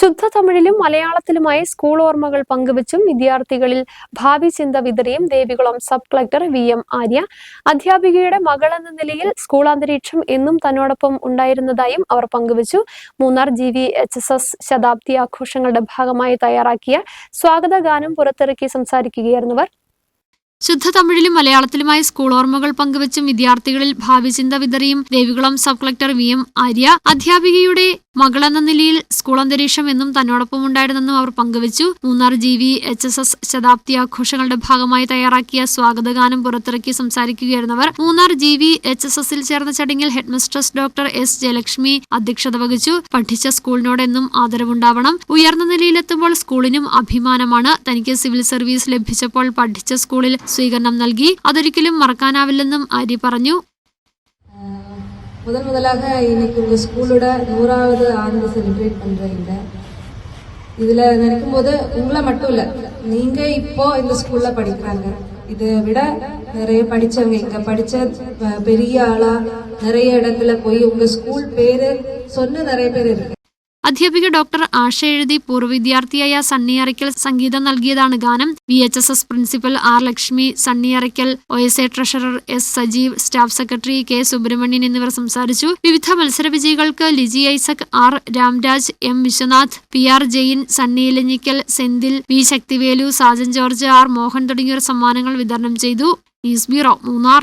ശുദ്ധ തമിഴിലും മലയാളത്തിലുമായി സ്കൂൾ ഓർമ്മകൾ പങ്കുവച്ചും വിദ്യാർത്ഥികളിൽ ഭാവി ചിന്ത വിതറിയും Devikulam sub collector V M Arya. അധ്യാപികയുടെ മകളെന്ന നിലയിൽ സ്കൂൾ അന്തരീക്ഷം എന്നും തന്നോടൊപ്പം ഉണ്ടായിരുന്നതായും അവർ പങ്കുവച്ചു. Munnar G V H S S ശതാബ്ദി ആഘോഷങ്ങളുടെ ഭാഗമായി തയ്യാറാക്കിയ സ്വാഗത ഗാനം പുറത്തിറക്കി സംസാരിക്കുകയായിരുന്നു അവർ ശുദ്ധ തമിഴിലും മലയാളത്തിലുമായി സ്കൂൾ ഓർമ്മകൾ പങ്കുവച്ചും വിദ്യാർത്ഥികളിൽ ഭാവി ചിന്ത വിതറിയും Devikulam sub collector V M Arya. അധ്യാപികയുടെ മകളെന്ന നിലയിൽ സ്കൂൾ അന്തരീക്ഷം എന്നും തന്നോടൊപ്പം ഉണ്ടായിരുന്നെന്നും അവർ പങ്കുവച്ചു. Munnar G V H S S ശതാബ്ദി ആഘോഷങ്ങളുടെ ഭാഗമായി തയ്യാറാക്കിയ സ്വാഗതഗാനം പുറത്തിറക്കി സംസാരിക്കുകയായിരുന്നു അവർ Munnar G V H S എസിൽ ചേർന്ന ചടങ്ങിൽ ഹെഡ്മിസ്ട്രസ് ഡോക്ടർ എസ് ജയലക്ഷ്മി അധ്യക്ഷത വഹിച്ചു. പഠിച്ച സ്കൂളിനോടെന്നും ആദരവുണ്ടാവണം. ഉയർന്ന നിലയിലെത്തുമ്പോൾ സ്കൂളിനും അഭിമാനമാണ്. തനിക്ക് സിവിൽ സർവീസ് ലഭിച്ചപ്പോൾ പഠിച്ച സ്കൂളിൽ സ്വീകരണം നൽകി. അതൊരിക്കലും മറക്കാനാവില്ലെന്നും ആര്യ പറഞ്ഞു. முதன் முதலாக இன்னைக்கு உங்கள் ஸ்கூலோட நூறாவது ஆண்டு செலிப்ரேட் பண்ணுறீங்க இதில் நினைக்கும் போது உங்களை மட்டும் இல்லை நீங்கள் இப்போ இந்த ஸ்கூலில் படிக்கிறாங்க. இதை விட நிறைய படித்தவங்க இங்கே படித்த பெரிய ஆளாக நிறைய இடத்துல போய் உங்கள் ஸ்கூல் பேர் சொன்ன நிறைய பேர் இருக்கு അധ്യാപിക ഡോക്ടർ ആഷ എഴുതി പൂർവ വിദ്യാർത്ഥിയായ സണ്ണി അറയ്ക്കൽ സംഗീതം നൽകിയതാണ് ഗാനം. V H S S principal R Lakshmi Sunny Arakkal O S A treasurer S Sajeev staff secretary K Subramanian എന്നിവർ സംസാരിച്ചു. വിവിധ മത്സര വിജയികൾക്ക് Liji Isaac R Ramraj M Vishwanath P R Jain Sunny Elanjikkal Senthil V Sakthivelu Sajan George R Mohan തുടങ്ങിയവർ സമ്മാനങ്ങൾ വിതരണം ചെയ്തു. News bureau Munnar.